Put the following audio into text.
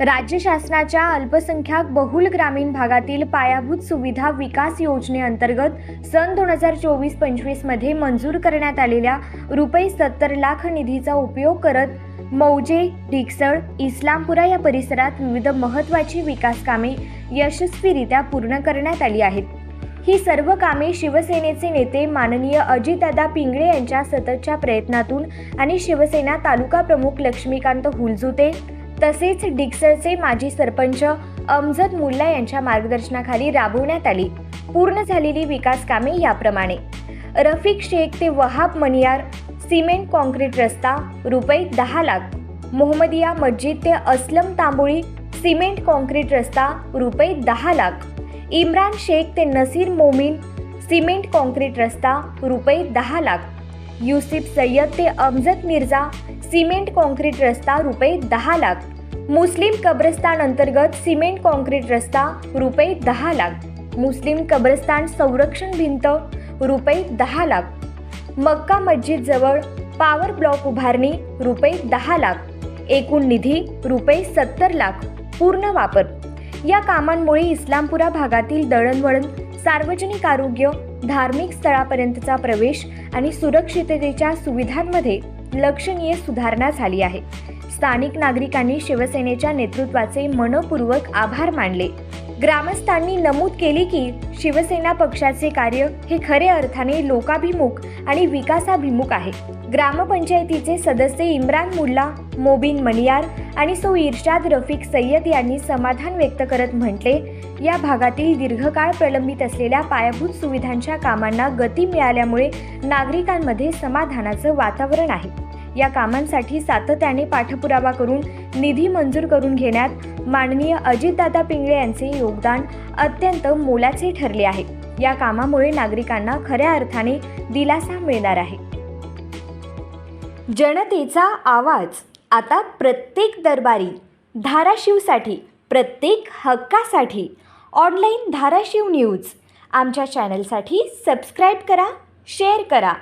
राज्य शासनाच्या अल्पसंख्याक बहुल ग्रामीण भागातील पायाभूत सुविधा विकास योजनेअंतर्गत सन दोन हजार चोवीस पंचवीसमध्ये मंजूर करण्यात आलेल्या रुपये सत्तर लाख निधीचा उपयोग करत मौजे ढिकसळ इस्लामपुरा या परिसरात विविध महत्त्वाची विकास कामे यशस्वीरित्या पूर्ण करण्यात आली आहेत. ही सर्व कामे शिवसेनेचे नेते माननीय अजितदादा पिंगळे यांच्या सततच्या प्रयत्नातून आणि शिवसेना तालुका प्रमुख लक्ष्मीकांत हुलजुते तसेच डिक्सरचे माजी सरपंच अमजद मुल्ला यांच्या मार्गदर्शनाखाली राबवण्यात आली. पूर्ण झालेली विकास कामे याप्रमाणे. रफिक शेख ते वहाब मनियार सिमेंट कॉन्क्रीट रस्ता रुपये दहा लाख. मोहम्मदिया मस्जिद ते असलम तांबोळी सिमेंट कॉन्क्रीट रस्ता रुपये दहा लाख. इम्रान शेख ते नसीर मोमीन सिमेंट कॉन्क्रीट रस्ता रुपये दहा लाख. युसिफ सय्यद ते अमजद मिर्झा सिमेंट कॉन्क्रीट रस्ता रुपये दहा लाख. मुस्लिम कब्रस्तान अंतर्गत सिमेंट कॉन्क्रीट रस्ता रुपये दहा लाख. मुस्लिम कब्रस्तान संरक्षण भिंत रुपये दहा लाख. मक्का मस्जिद जवळ पॉवर ब्लॉक उभारणी रुपये दहा लाख. एकूण निधी रुपये सत्तर लाख. पूर्ण वापर. या कामांमुळे इस्लामपुरा भागातील दळणवळण सार्वजनिक आरोग्य धार्मिक स्थळापर्यंतचा प्रवेश आणि सुरक्षिततेच्या सुविधांमध्ये लक्षणीय सुधारणा झाली आहे. स्थानिक नागरिकांनी शिवसेनेच्या नेतृत्वाचे मनपूर्वक आभार मानले. ग्रामस्थांनी नमूद केली की शिवसेना पक्षाचे कार्य हे खऱ्या अर्थाने लोकाभिमुख आणि विकासाभिमुख आहे. ग्रामपंचायतीचे सदस्य इम्रान मुल्ला मोबिन मनियार आणि सो इर्शाद रफिक सय्यद यांनी समाधान व्यक्त करत म्हटले या भागातील दीर्घकाळ प्रलंबित असलेल्या पायाभूत सुविधांच्या कामांना गती मिळाल्यामुळे नागरिकांमध्ये समाधानाचं वातावरण आहे. या कामांसाठी सातत्याने पाठपुरावा करून निधी मंजूर करून घेण्यात माननीय अजितदादा पिंगळे यांचे योगदान अत्यंत मोलाचे ठरले आहे. या कामामुळे नागरिकांना खऱ्या अर्थाने दिलासा मिळणार आहे. जनतेचा आवाज आता प्रत्येक दरबारी धाराशिवसाठी प्रत्येक हक्कासाठी ऑनलाईन धाराशिव न्यूज आमच्या चॅनलसाठी सबस्क्राईब करा शेअर करा.